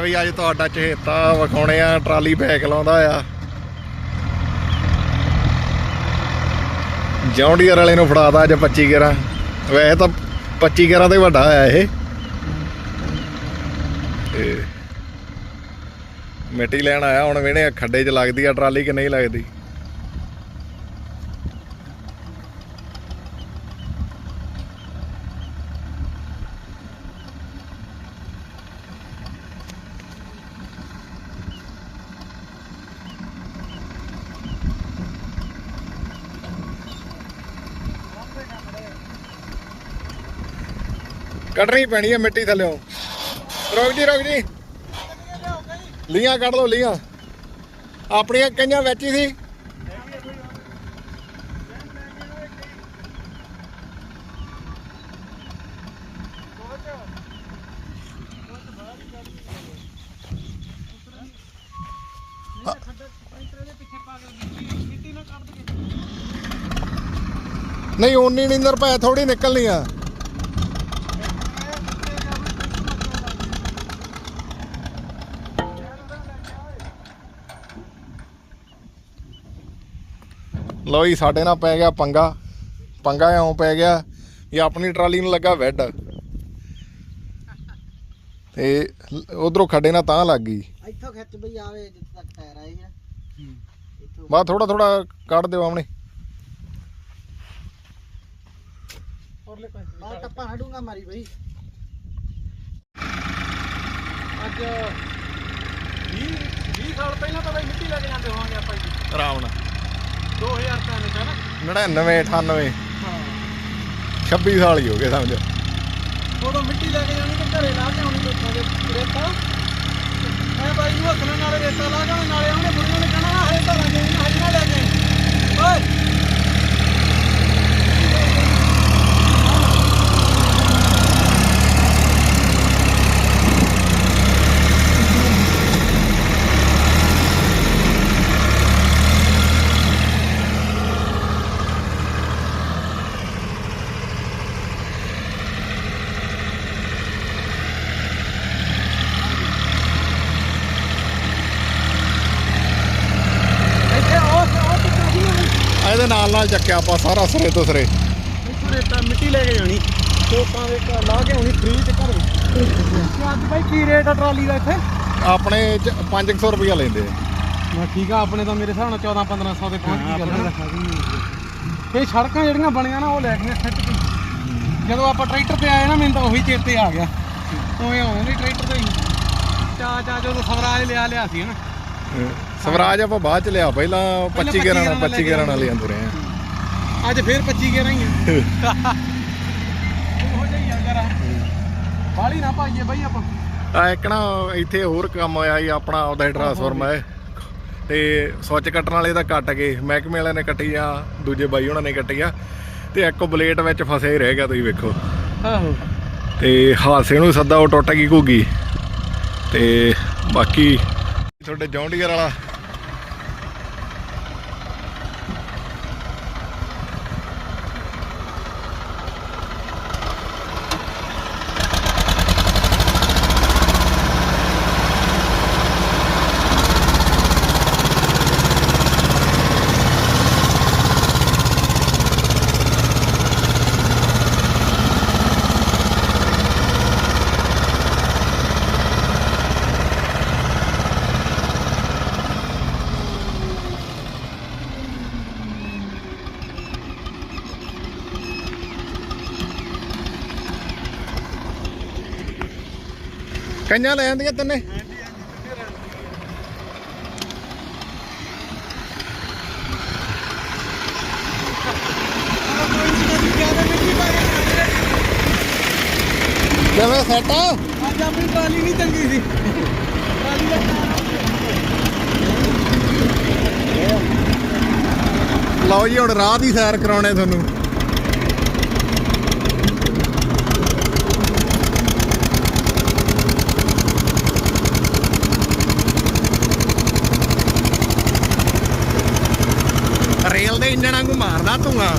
ਲੈ ਵੀ ਅੱਜ ਤੁਹਾਡਾ ਚਹੇਤਾ ਵਿਖਾਉਣੇ ਆ, ਟਰਾਲੀ ਬੈਕ ਲਾਉਂਦਾ ਆ। ਜੌਂਡੀਅਰ ਵਾਲੇ ਨੂੰ ਫੜਾਦਾ ਅੱਜ 25 ਗੇਰਾ ਵੈਸੇ ਤਾਂ 25 ਗੇਰਾ ਤੇ ਵੱਡਾ ਆ ਇਹ। ਤੇ ਮਿੱਟੀ ਲੈਣ ਆਇਆ, ਹੁਣ ਵੇਣੇ ਖੱਡੇ 'ਚ ਲੱਗਦੀ ਆ, ਟਰਾਲੀ ਕਿ ਨਹੀਂ ਲੱਗਦੀ। ਕੱਢਣੀ ਪੈਣੀ ਹੈ ਮਿੱਟੀ ਥੱਲੇੋਂ ਰੁਕ ਜੀ ਰੁਕ ਜੀ। ਲੀਆਂ ਕੱਢ ਲਓ ਲੀਆਂ ਆਪਣੀਆਂ ਕਈਆਂ ਵਿੱਚ ਸੀ। ਨਹੀਂ ਉਨੀ ਨਹੀਂ ਨਿਰਭੈ ਥੋੜੀ ਨਿਕਲਣੀ ਆ। ਲਓ ਜੀ ਸਾਡੇ ਨਾਲ ਪੈ ਗਿਆ ਪੰਗਾ। ਪੰਗਾ ਐਉਂ ਪੈ ਗਿਆ ਇਹ ਆਪਣੀ ਟਰਾਲੀ ਨੂੰ ਲੱਗਾ ਵੈਡ ਤੇ ਉਧਰੋਂ ਖੱਡੇ ਨਾਲ ਤਾਂ ਲੱਗ ਗਈ। ਇੱਥੋਂ ਖਿੱਚ ਬਈ ਆਵੇ ਜਿੱਥੇ ਤੱਕ ਟਾਇਰ ਆਏ ਇੱਥੋਂ ਬਾ ਥੋੜਾ ਥੋੜਾ ਕੱਢ ਦਿਓ ਆਮਣੇ ਔਰਲੇ ਪਾਸੇ ਬਾ ਟੱਪਾ ਹਟੂਗਾ ਮਾਰੀ ਬਈ। ਅੱਜ 20 20 ਸਾਲ ਪਹਿਲਾਂ ਤਾਂ ਬਈ ਮਿੱਟੀ ਲੈ ਕੇ ਜਾਂਦੇ ਹੋਵਾਂਗੇ ਆਪਾਂ ਜੀ। ਆਰਾਮ ਨਾਲ। 2003 ਚ ਨਾ 99 98 ਹਾਂ 26 ਸਾਲ ਹੀ ਹੋ ਗਏ ਸਮਝ। ਉਦੋਂ ਮਿੱਟੀ ਲੈ ਕੇ ਜਾਣੀ ਤੇ ਘਰੇ ਲਾ ਕੇ ਆਉਣੀ ਲੋਕਾਂ ਦੇ ਰੇਤਾ। ਐ ਬਾਈ ਨੂੰ ਹੱਥ ਨਾਲ ਨਾਲੇ ਰੇਤਾ ਲਾ ਕੇ ਆਉਣੀ, ਨਾਲੇ ਆਉਣੇ ਬੁੜੀਆਂ ਨੇ ਕਹਿਣਾ ਹਰੇ ਤਾਂ ਲੱਗੇ ਨਹੀਂ ਹਜੇ ਨਾ ਲੈ ਕੇ ਓਏ ਇੱਥੇ ਉਹ ਉਹ ਟਿੱਕਾ ਸੀ ਨਾ ਇਹਦੇ ਨਾਲ ਨਾਲ ਚੱਕਿਆ ਆਪਾਂ ਸਾਰਾ ਸਰੇ ਤੋਂ ਸਰੇ। ਇੱਥੋਂ ਰੇਤਾ ਮਿੱਟੀ ਲੈ ਕੇ ਜਾਣੀ। ਟੋਪਾਂ ਦੇ ਘਰ ਲਾ ਕੇ ਆਉਣੀ ਫ੍ਰੀ ਚ ਘਰ। ਤੇ ਅੱਜ ਬਾਈ ਕੀ ਰੇਟ ਆ ਟਰਾਲੀ ਦਾ ਇੱਥੇ? ਆਪਣੇ 500 ਰੁਪਇਆ ਲੈਂਦੇ ਆ। ਮੈਂ ਠੀਕ ਆ ਆਪਣੇ ਤਾਂ ਮੇਰੇ ਹਿਸਾਬ ਨਾਲ 14 1500 ਦੇ ਪਹੁੰਚ ਗਈ ਇਹ ਸੜਕਾਂ ਜਿਹੜੀਆਂ ਬਣੀਆਂ ਨਾ ਉਹ ਲੈ ਗਈਆਂ ਖਿੱਚ ਕੇ। ਜਦੋਂ ਆਪਾਂ ਟਰੈਕਟਰ ਤੇ ਆਏ ਨਾ ਮੈਨੂੰ ਤਾਂ ਉਹੀ ਚੇਤੇ ਆ ਗਿਆ। ਉਵੇਂ ਆਉਂਦੇ ਨਹੀਂ ਟਰੈਕਟਰ ਤੇ ਹੀ। ਚਾ ਚਾ ਜਦੋਂ ਸਵਰਾਜ ਲਿਆ ਲਿਆ ਸੀ ਹਨਾ ਸਵਰਾਜ ਆਪਾਂ ਬਾਅਦ ਚ ਲਿਆ ਪਹਿਲਾਂ 25 25 ਗੇਰਾਂ ਨਾਲ ਗੇਰਾਂ 25 ਗੇਰਾਂ ਨਾਲ ਲਿਆਂਦੇ ਰਹੇ ਆ ਅੱਜ ਫੇਰ 25 ਗੇਰਾਂ ਹੀ ਆ। ਹੀ। ਆ ਜਰਾ। ਬਾਲੀ ਨਾ ਪਾਈਏ ਬਾਈ ਆਪਾਂ। ਆ ਇੱਕ ਨਾ ਇੱਥੇ ਹੋਰ ਕੰਮ ਹੋਇਆ ਸੀ ਆਪਣਾ ਉਹਦਾ ਟਰਾਂਸਫਾਰਮ ਹੈ। ਤੇ ਸੁੱਚ ਕੱਟਣ ਵਾਲੇ ਦਾ ਕੱਟ ਗਏ ਮਹਿਕਮੇ ਵਾਲਿਆਂ ਨੇ ਕੱਟੀ ਆ ਦੂਜੇ ਬਾਈ ਉਹਨਾਂ ਨੇ ਕੱਟੀ ਆ। ਤੇ ਇੱਕ ਬਲੇਟ ਵਿੱਚ ਫਸੇ ਹੀ ਰਹਿ ਗਿਆ ਤੁਸੀਂ ਵੇਖੋ। ਆਹੋ। ਤੇ ਹਾਸੇ ਨੂੰ ਸੱਦਾ ਉਹ ਟੁੱਟ ਗਈ ਘੁੱਗੀ। ਤੇ ਬਾਕੀ ਤੁਹਾਡੇ ਜੌਂਡੀਅਰ ਵਾਲਾ ਕੰਨਾਂ ਲੈ ਜਾਂਦੀਆਂ ਤੰਨੇ? ਕਿਵੇਂ ਸੈਟ ਆ? ਅੱਜ ਆਪਣੀ ਟਰਾਲੀ ਨਹੀਂ ਚੰਗੀ ਸੀ। ਦਾ ਲਓ ਜੀ ਹੁਣ ਰਾਹ ਦੀ ਸੈਰ ਕਰਾਉਣੇ ਤੁਹਾਨੂੰ। ਦੇ ਇੰਜਣ ਵਾਂਗੂ ਮਾਰਦਾ ਧੂਆਂ